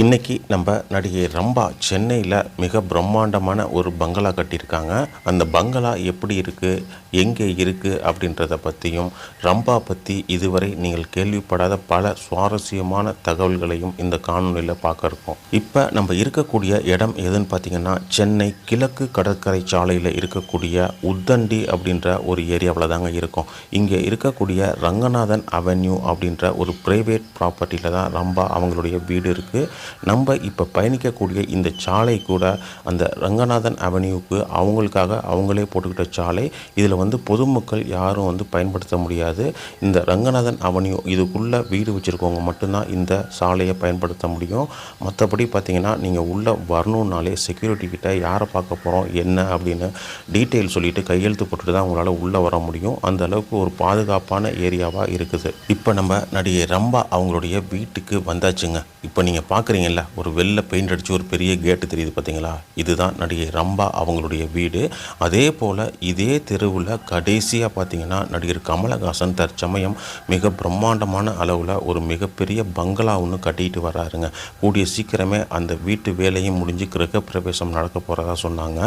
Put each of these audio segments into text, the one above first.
இன்னைக்கு நம்ம நடிகை ரம்பா சென்னையில் மிக பிரம்மாண்டமான ஒரு பங்களா கட்டியிருக்காங்க. அந்த பங்களா எப்படி இருக்குது எங்கே இருக்குது அப்படின்றத பற்றியும் ரம்பா பற்றி இதுவரை நீங்கள் கேள்விப்படாத பல சுவாரஸ்யமான தகவல்களையும் இந்த காணொலியில் பார்க்க இருக்கோம். இப்போ நம்ம இருக்கக்கூடிய இடம் எதுன்னு பார்த்தீங்கன்னா சென்னை கிழக்கு கடற்கரை சாலையில் இருக்கக்கூடிய உத்தண்டி அப்படின்ற ஒரு ஏரியாவில் தாங்க இருக்கும். இங்கே இருக்கக்கூடிய ரங்கநாதன் அவென்யூ அப்படின்ற ஒரு ப்ரைவேட் ப்ராப்பர்ட்டியில் தான் ரம்பா அவங்களுடைய வீடு இருக்குது நம்ம இப்போ பயணிக்கக்கூடிய இந்த சாலை கூட அந்த ரங்கநாதன் அவென்யூக்கு அவங்களுக்காக அவங்களே போட்டுக்கிட்ட சாலை இதில் வந்து பொதுமக்கள் யாரும் வந்து பயன்படுத்த முடியாது. இந்த ரங்கநாதன் அவென்யூ இதுக்குள்ளே வீடு வச்சுருக்கவங்க மட்டும்தான் இந்த சாலையை பயன்படுத்த முடியும். மற்றபடி பார்த்தீங்கன்னா நீங்கள் உள்ளே வரணுன்னாலே செக்யூரிட்டி கிட்ட யாரை பார்க்க போகிறோம் என்ன அப்படின்னு டீட்டெயில் சொல்லிட்டு கையெழுத்து போட்டுட்டு தான் உங்களால் உள்ளே வர முடியும். அந்த அளவுக்கு ஒரு பாதுகாப்பான ஏரியாவாக இருக்குது. இப்போ நம்ம நடிகை ரம்பா அவங்களுடைய வீட்டுக்கு வந்தாச்சுங்க. இப்போ நீங்கள் பார்க்க பார்க்குறீங்கல்ல ஒரு வெள்ளை பெயிண்ட் அடித்து ஒரு பெரிய கேட்டு தெரியுது பார்த்தீங்களா? இதுதான் நடிகை ரம்பா அவங்களுடைய வீடு. அதே போல் இதே தெருவில் கடைசியாக பார்த்தீங்கன்னா நடிகர் கமலஹாசன் தற்சமயம் மிக பிரம்மாண்டமான அளவில் ஒரு மிகப்பெரிய பங்களா ஒன்று கட்டிட்டு வராருங்க கூடிய சீக்கிரமே அந்த வீட்டு வேலையும் முடிஞ்சு கிரகப்பிரவேசம் நடக்க போகிறதா சொன்னாங்க.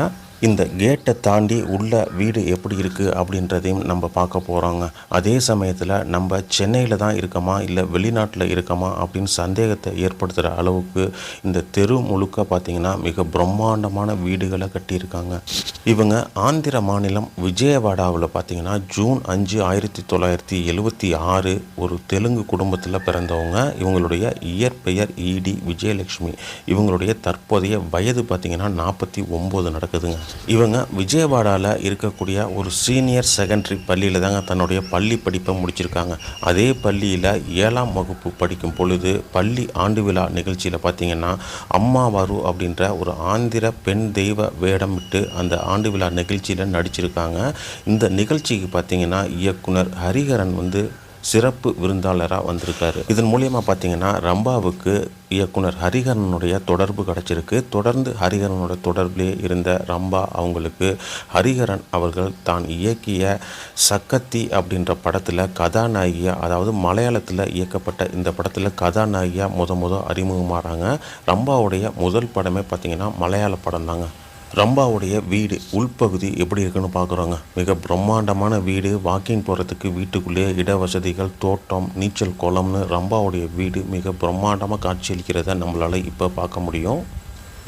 இந்த கேட்டை தாண்டி உள்ள வீடு எப்படி இருக்குது அப்படின்றதையும் நம்ம பார்க்க போகிறோங்க அதே சமயத்தில் நம்ம சென்னையில் தான் இருக்கோமா இல்லை வெளிநாட்டில் இருக்கோமா அப்படின்னு சந்தேகத்தை ஏற்படுத்துகிற அளவுக்கு இந்த தெரு முழுக்க பார்த்திங்கன்னா மிக பிரம்மாண்டமான வீடுகளை கட்டியிருக்காங்க. இவங்க ஆந்திர மாநிலம் விஜயவாடாவில் பார்த்திங்கன்னா ஜூன் அஞ்சு ஆயிரத்தி தொள்ளாயிரத்தி எழுபத்தி ஆறு ஒரு தெலுங்கு குடும்பத்தில் பிறந்தவங்க. இவங்களுடைய இயற்பெயர் இடி விஜயலட்சுமி. இவங்களுடைய தற்போதைய வயது பார்த்திங்கன்னா நாற்பத்தி ஒம்பது நடக்குதுங்க. இவங்க விஜயவாடாவில் இருக்கக்கூடிய ஒரு சீனியர் செகண்டரி பள்ளியில் தாங்க தன்னுடைய பள்ளி படிப்பை முடிச்சிருக்காங்க. அதே பள்ளியில் ஏழாம் வகுப்பு படிக்கும் பொழுது பள்ளி ஆண்டு விழா நிகழ்ச்சியில் பார்த்தீங்கன்னா அம்மாவாரு அப்படின்ற ஒரு ஆந்திர பெண் தெய்வ வேடமிட்டு அந்த ஆண்டு விழா நிகழ்ச்சியில் நடிச்சிருக்காங்க. இந்த நிகழ்ச்சிக்கு பார்த்தீங்கன்னா இயக்குனர் ஹரிஹரன் வந்து சிறப்பு விருந்தாளராக வந்திருக்காரு. இதன் மூலியமாக பார்த்தீங்கன்னா ரம்பாவுக்கு இயக்குனர் ஹரிஹரனுடைய தொடர்பு கிடச்சிருக்கு. தொடர்ந்து ஹரிகரனோட தொடர்பிலே இருந்த ரம்பா அவங்களுக்கு ஹரிஹரன் அவர்கள் தான் இயக்கிய சக்கத்தி அப்படின்ற படத்தில் கதாநாயகியாக அதாவது மலையாளத்தில் இயக்கப்பட்ட இந்த படத்தில் கதாநாயகியாக முத முத அறிமுகமாகறாங்க ரம்பாவுடைய முதல் படமே பார்த்திங்கன்னா மலையாள படம் தாங்க ரம்பாவுடைய வீடு உள்பகுதி எப்படி இருக்குன்னு பார்க்குறோங்க. மிக பிரம்மாண்டமான வீடு. வாக்கிங் போகிறதுக்கு வீட்டுக்குள்ளேயே இட வசதிகள் தோட்டம் நீச்சல் குளம்னு ரம்பாவுடைய வீடு மிக பிரம்மாண்டமாக காட்சியளிக்கிறத நம்மளால் இப்போ பார்க்க முடியும்.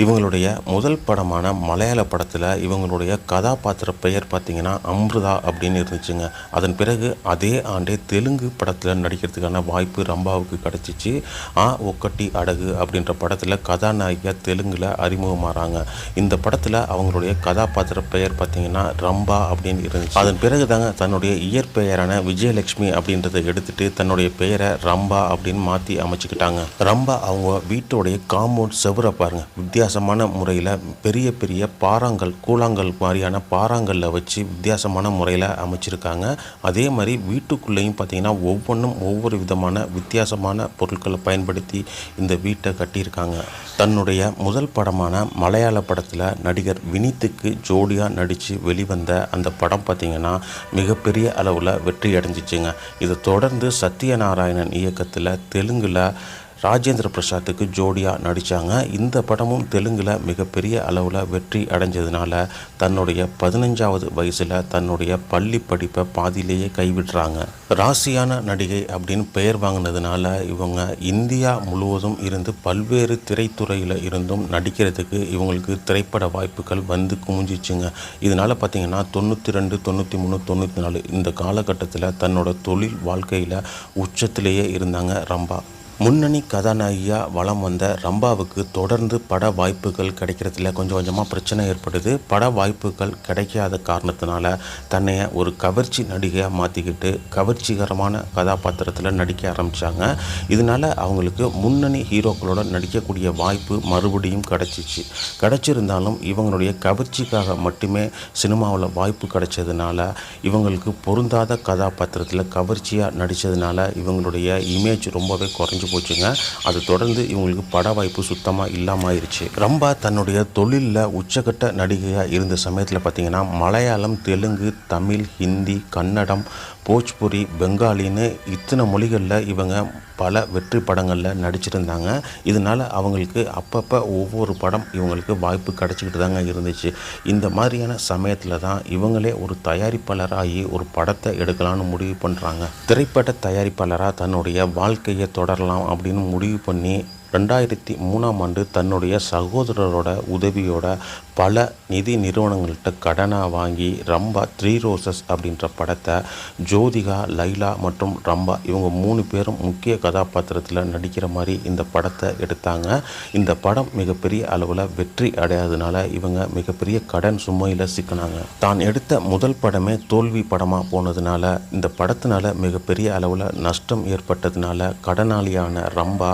இவங்களுடைய முதல் படமான மலையாள படத்தில் இவங்களுடைய கதாபாத்திர பெயர் பார்த்திங்கன்னா அம்ருதா அப்படின்னு இருந்துச்சுங்க. அதன் பிறகு அதே ஆண்டே தெலுங்கு படத்தில் நடிக்கிறதுக்கான வாய்ப்பு ரம்பாவுக்கு கிடச்சிச்சு. ஆ ஒக்கட்டி அடகு அப்படின்ற படத்தில் கதாநாயகியாக தெலுங்கில் அறிமுகமாகறாங்க இந்த படத்தில் அவங்களுடைய கதாபாத்திர பெயர் பார்த்திங்கன்னா ரம்பா அப்படின்னு இருந்துச்சு. அதன் பிறகு தாங்க தன்னுடைய இயற்பெயரான விஜயலட்சுமி அப்படின்றத எடுத்துகிட்டு தன்னுடைய பெயரை ரம்பா அப்படின்னு மாற்றி அமைச்சுக்கிட்டாங்க. ரம்பா அவங்க வீட்டோடைய காம்பவுண்ட் செவரை வித்யா வித்தியாசமான முறையில் பெரிய பெரிய பாறாங்கல் கூழாங்கல் மாதிரியான பாறாங்கல்ல வச்சு வித்தியாசமான முறையில் அமைச்சிருக்காங்க. அதே மாதிரி வீட்டுக்குள்ளேயும் பார்த்தீங்கன்னா ஒவ்வொன்றும் ஒவ்வொரு விதமான வித்தியாசமான பொருட்களை பயன்படுத்தி இந்த வீட்டை கட்டியிருக்காங்க. தன்னுடைய முதல் படமான மலையாள படத்தில் நடிகர் வினித்துக்கு ஜோடியாக நடித்து வெளிவந்த அந்த படம் பார்த்திங்கன்னா மிகப்பெரிய அளவில் வெற்றி அடைஞ்சிச்சுங்க இதை தொடர்ந்து சத்யநாராயணன் இயக்கத்தில் தெலுங்கில் ராஜேந்திர பிரசாத்துக்கு ஜோடியாக நடித்தாங்க இந்த படமும் தெலுங்கில் மிகப்பெரிய அளவில் வெற்றி அடைஞ்சதுனால தன்னுடைய பதினஞ்சாவது வயசில் தன்னுடைய பள்ளி படிப்பை பாதியிலேயே கைவிடுறாங்க ராசியான நடிகை அப்படின்னு பெயர் வாங்கினதுனால இவங்க இந்தியா முழுவதும் இருந்து பல்வேறு திரைத்துறையில் இருந்தும் நடிக்கிறதுக்கு இவங்களுக்கு திரைப்பட வாய்ப்புகள் வந்து குமிஞ்சிச்சுங்க. இதனால் பார்த்தீங்கன்னா தொண்ணூற்றி ரெண்டு தொண்ணூற்றி மூணு தொண்ணூற்றி நாலு இந்த காலகட்டத்தில் தன்னோட தொழில் வாழ்க்கையில் உச்சத்திலேயே இருந்தாங்க ரம்பா. முன்னணி கதாநாயகியாக வளம் வந்த ரம்பாவுக்கு தொடர்ந்து பட வாய்ப்புகள் கிடைக்கிறதுல கொஞ்சம் கொஞ்சமாக பிரச்சனை ஏற்படுது. பட வாய்ப்புகள் கிடைக்காத காரணத்தினால தன்னைய ஒரு கவர்ச்சி நடிகையாக மாற்றிக்கிட்டு கவர்ச்சிகரமான கதாபாத்திரத்தில் நடிக்க ஆரம்பித்தாங்க இதனால் அவங்களுக்கு முன்னணி ஹீரோக்களோட நடிக்கக்கூடிய வாய்ப்பு மறுபடியும் கிடச்சிச்சு. கிடச்சிருந்தாலும் இவங்களுடைய கவர்ச்சிக்காக மட்டுமே சினிமாவில் வாய்ப்பு கிடைச்சதுனால இவங்களுக்கு பொருந்தாத கதாபாத்திரத்தில் கவர்ச்சியாக நடித்ததுனால இவங்களுடைய இமேஜ் ரொம்பவே குறைஞ்சி போச்சுங்க. அது தொடர்ந்து இவங்களுக்கு பட வாய்ப்பு சுத்தமாக இல்லாமல் ஆயிடுச்சு ரம்பா தன்னுடைய தொழிலில் உச்சக்கட்ட நடிகையாக இருந்த சமயத்தில் பார்த்தீங்கன்னா மலையாளம் தெலுங்கு தமிழ் ஹிந்தி கன்னடம் போஜ்புரி பெங்காலின்னு இத்தனை மொழிகளில் இவங்க பல வெற்றி படங்களில் நடிச்சிருந்தாங்க. இதனால் அவங்களுக்கு அப்பப்போ ஒவ்வொரு படம் இவங்களுக்கு வாய்ப்பு கிடச்சிக்கிட்டு தாங்க இருந்துச்சு. இந்த மாதிரியான சமயத்தில் தான் இவங்களே ஒரு தயாரிப்பாளராகி ஒரு படத்தை எடுக்கலாம்னு முடிவு பண்ணுறாங்க திரைப்பட தயாரிப்பாளராக தன்னுடைய வாழ்க்கையை தொடரலாம் அப்படின்னு முடிவு பண்ணி ரெண்டாயிரத்தி மூணாம் ஆண்டு தன்னுடைய சகோதரரோட உதவியோட பல நிதி நிறுவனங்கள்கிட்ட கடனாக வாங்கி ரம்பா த்ரீ ரோசஸ் அப்படின்ற படத்தை ஜோதிகா லைலா மற்றும் ரம்பா இவங்க மூணு பேரும் முக்கிய கதாபாத்திரத்தில் நடிக்கிற மாதிரி இந்த படத்தை எடுத்தாங்க. இந்த படம் மிகப்பெரிய அளவில் வெற்றி அடையாததுனால இவங்க மிகப்பெரிய கடன் சுமையில் சிக்கினாங்க. தான் எடுத்த முதல் படமே தோல்வி படமாக போனதுனால இந்த படத்தினால மிகப்பெரிய அளவில் நஷ்டம் ஏற்பட்டதுனால கடனாளியான ரம்பா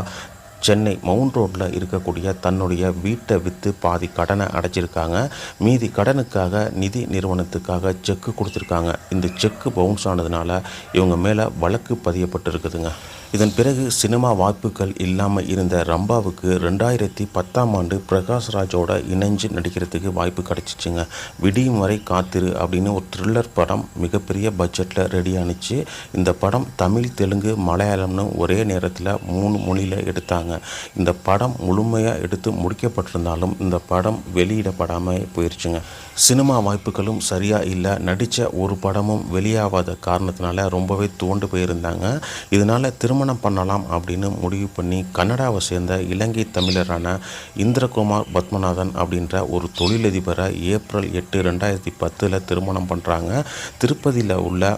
சென்னை மவுண்ட் ரோட்டில் இருக்கக்கூடிய தன்னுடைய வீட்டை விற்று பாதி கடனை அடைச்சிருக்காங்க. மீதி கடனுக்காக நிதி நிறுவனத்துக்காக செக்கு கொடுத்துருக்காங்க. இந்த செக்கு பவுன்ஸ் ஆனதுனால இவங்க மேலே வழக்கு பதியப்பட்டு இருக்குதுங்க இதன் பிறகு சினிமா வாய்ப்புகள் இல்லாமல் இருந்த ரம்பாவுக்கு ரெண்டாயிரத்தி பத்தாம் ஆண்டு பிரகாஷ் ராஜோட இணைஞ்சு நடிக்கிறதுக்கு வாய்ப்பு கிடச்சிச்சுங்க. விடியும் வரை காத்திரு அப்படின்னு ஒரு த்ரில்லர் படம் மிகப்பெரிய பட்ஜெட்டில் ரெடி ஆனிச்சு. இந்த படம் தமிழ் தெலுங்கு மலையாளம்னு ஒரே நேரத்தில் மூணு மொழியில் எடுத்தாங்க. இந்த படம் முழுமையாக எடுத்து முடிக்கப்பட்டிருந்தாலும் இந்த படம் வெளியிடப்படாமல் போயிடுச்சுங்க சினிமா வாய்ப்புகளும் சரியாக இல்லை. நடித்த ஒரு படமும் வெளியாகாத காரணத்தினால ரொம்பவே தோண்டு போயிருந்தாங்க. இதனால் திருமணம் பண்ணலாம் அப்படின்னு முடிவு பண்ணி கன்னடாவை சேர்ந்த இலங்கை தமிழரான இந்திரகுமார் பத்மநாதன் அப்படின்ற ஒரு தொழிலதிபரை ஏப்ரல் எட்டு ரெண்டாயிரத்தி பத்தில் திருமணம் பண்ணுறாங்க திருப்பதியில் உள்ள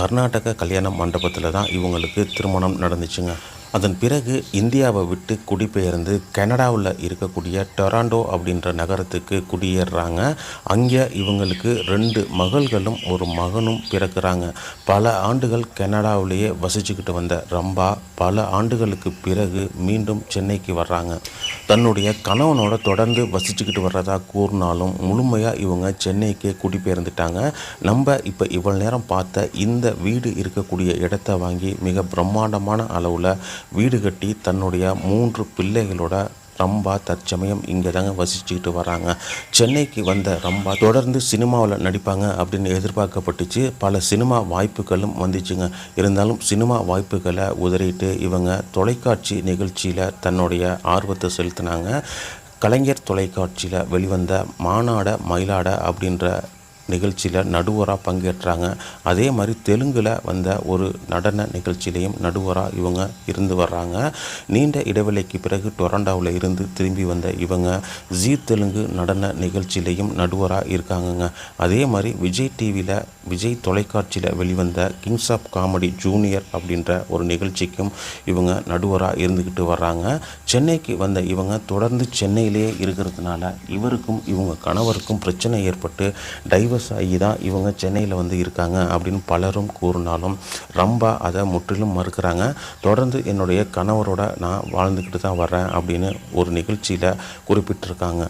கர்நாடக கல்யாண மண்டபத்தில் தான் இவங்களுக்கு திருமணம் நடந்துச்சுங்க. அதன் பிறகு இந்தியாவை விட்டு குடிபெயர்ந்து கனடாவில் இருக்கக்கூடிய டொராண்டோ அப்படின்ற நகரத்துக்கு குடியேறுறாங்க அங்கே இவங்களுக்கு ரெண்டு மகள்களும் ஒரு மகனும் பிறக்கிறாங்க. பல ஆண்டுகள் கனடாவிலேயே வசிச்சுக்கிட்டு வந்த ரம்பா பல ஆண்டுகளுக்கு பிறகு மீண்டும் சென்னைக்கு வர்றாங்க. தன்னுடைய கணவனோட தொடர்ந்து வசிச்சுக்கிட்டு வர்றதா கூறினாலும் முழுமையாக இவங்க சென்னைக்கே குடிபெயர்ந்துட்டாங்க. நம்ம இப்போ இவ்வளோ நேரம் பார்த்த இந்த வீடு இருக்கக்கூடிய இடத்த வாங்கி மிக பிரம்மாண்டமான அளவில் வீடு கட்டி தன்னுடைய மூன்று பிள்ளைகளோட ரம்பா தற்சமயம் இங்கே தாங்க வசிச்சுக்கிட்டு வராங்க. சென்னைக்கு வந்த ரம்பா தொடர்ந்து சினிமாவில் நடிப்பாங்க அப்படின்னு எதிர்பார்க்கப்பட்டுச்சு. பல சினிமா வாய்ப்புகளும் வந்துச்சுங்க. இருந்தாலும் சினிமா வாய்ப்புகளை உதறிட்டு இவங்க தொலைக்காட்சி நிகழ்ச்சியில் தன்னுடைய ஆர்வத்தை செலுத்தினாங்க. கலைஞர் தொலைக்காட்சியில் வெளிவந்த மாநாட மயிலாட அப்படின்ற நிகழ்ச்சியில் நடுவராக பங்கேற்றாங்க. அதே மாதிரி தெலுங்கில் வந்த ஒரு நடன நிகழ்ச்சியிலையும் நடுவராக இவங்க இருந்து வர்றாங்க. நீண்ட இடைவெளிக்கு பிறகு டொரண்டாவில் இருந்து திரும்பி வந்த இவங்க ஜீ தெலுங்கு நடன நிகழ்ச்சியிலையும் நடுவராக இருக்காங்கங்க. அதே மாதிரி விஜய் டிவியில் விஜய் தொலைக்காட்சியில் வெளிவந்த கிங்ஸ் ஆஃப் காமெடி ஜூனியர் அப்படின்ற ஒரு நிகழ்ச்சிக்கும் இவங்க நடுவராக இருந்துக்கிட்டு வர்றாங்க. சென்னைக்கு வந்த இவங்க தொடர்ந்து சென்னையிலேயே இருக்கிறதுனால இவருக்கும் இவங்க கணவருக்கும் பிரச்சனை ஏற்பட்டு டைவர்ஸ் விவசாயி தான் இவங்க சென்னையில் வந்து இருக்காங்க அப்படின்னு பலரும் கூறினாலும் ரம்பா அதை முற்றிலும் மறுக்கிறாங்க. தொடர்ந்து என்னுடைய கணவரோட நான் வாழ்ந்துக்கிட்டு தான் வர்றேன் அப்படின்னு ஒரு நிகழ்ச்சியில் குறிப்பிட்டிருக்காங்க.